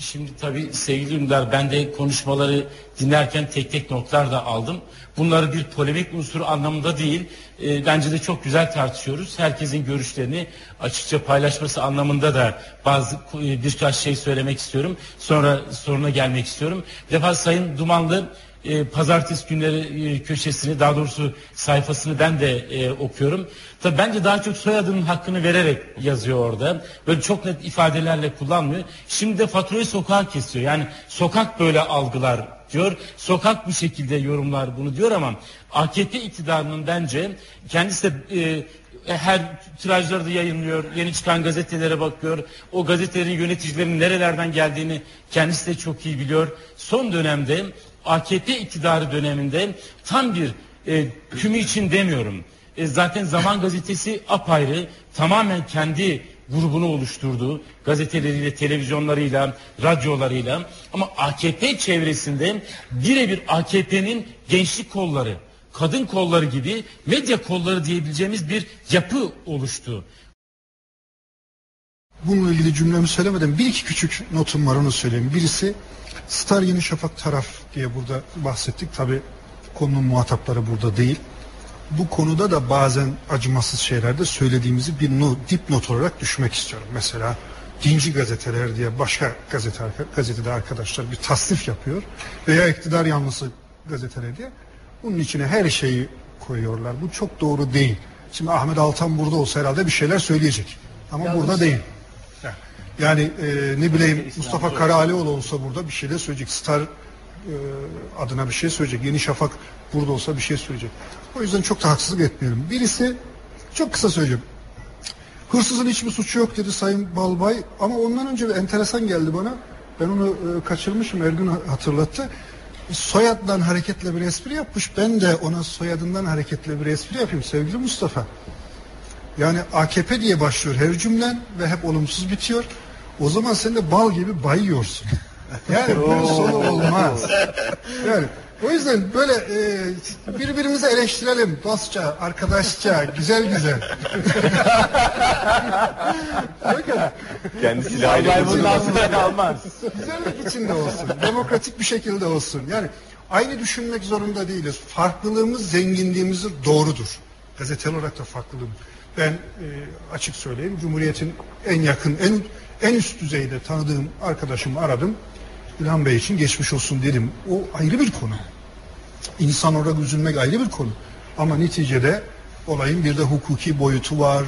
Şimdi tabii sevgili ünlüler ben de konuşmaları dinlerken tek tek notlar da aldım. Bunları bir polemik unsuru anlamında değil. e, bence de çok güzel tartışıyoruz. Herkesin görüşlerini açıkça paylaşması anlamında da bazı e, birkaç şey söylemek istiyorum. Sonra soruna gelmek istiyorum. Bir defa Sayın Dumanlı e, pazartesi günleri e, köşesini daha doğrusu sayfasını ben de e, okuyorum. Tabii bence daha çok soyadının hakkını vererek yazıyor orada. Böyle çok net ifadelerle kullanmıyor. Şimdi de faturayı sokağa kesiyor. Yani sokak böyle algılar diyor. Sokak bu şekilde yorumlar bunu diyor ama AKP iktidarının bence kendisi de e, her tirajları da yayınlıyor. Yeni çıkan gazetelere bakıyor. O gazetelerin yöneticilerinin nerelerden geldiğini kendisi de çok iyi biliyor. Son dönemde AKP iktidarı döneminde tam bir e, tümü için demiyorum. E, zaten Zaman Gazetesi apayrı tamamen kendi grubunu oluşturdu. Gazeteleriyle, televizyonlarıyla, radyolarıyla. Ama AKP çevresinde birebir AKP'nin gençlik kolları, kadın kolları gibi medya kolları diyebileceğimiz bir yapı oluştu. Bununla ilgili cümlemi söylemeden bir iki küçük notum var onu söyleyeyim. Birisi Star Yeni Şafak taraf diye burada bahsettik. Tabi konunun muhatapları burada değil. Bu konuda da bazen acımasız şeylerde söylediğimizi bir no, dipnot olarak düşmek istiyorum. Mesela dinci gazeteler diye başka gazete, gazetede arkadaşlar bir tasnif yapıyor. Veya iktidar yanlısı gazeteler diye. Bunun içine her şeyi koyuyorlar. Bu çok doğru değil. Şimdi Ahmet Altan burada olsa herhalde bir şeyler söyleyecek. Ama Yalnız- burada değil. Yani e, ne bileyim Mustafa Karahalioğlu olsa burada bir şeyler söyleyecek. Star e, adına bir şey söyleyecek. Yeni Şafak burada olsa bir şey söyleyecek. O yüzden çok da haksızlık etmiyorum. Birisi çok kısa söyleyeceğim. Hırsızın hiçbir suçu yok dedi Sayın Balbay. Ama ondan önce bir enteresan geldi bana. Ben onu e, kaçırmışım. Ergün ha- hatırlattı. Soyaddan hareketle bir espri yapmış. Ben de ona soyadından hareketle bir espri yapayım sevgili Mustafa. Yani AKP diye başlıyor her cümlen ve hep olumsuz bitiyor. O zaman sen de bal gibi bayıyorsun. Yani bunun sonu olmaz. Yani o yüzden böyle e, birbirimizi eleştirelim dostça, arkadaşça, güzel güzel. Bakın Kendisiyle aynı bundan sonra kalmaz. güzellik içinde olsun, demokratik bir şekilde olsun. Yani aynı düşünmek zorunda değiliz. Farklılığımız zenginliğimizin doğrudur. Gazetel olarak da farklılığım. Ben e, açık söyleyeyim, Cumhuriyet'in en yakın, en en üst düzeyde tanıdığım arkadaşımı aradım. İlhan Bey için geçmiş olsun dedim. O ayrı bir konu. İnsan olarak üzülmek ayrı bir konu. Ama neticede olayın bir de hukuki boyutu var,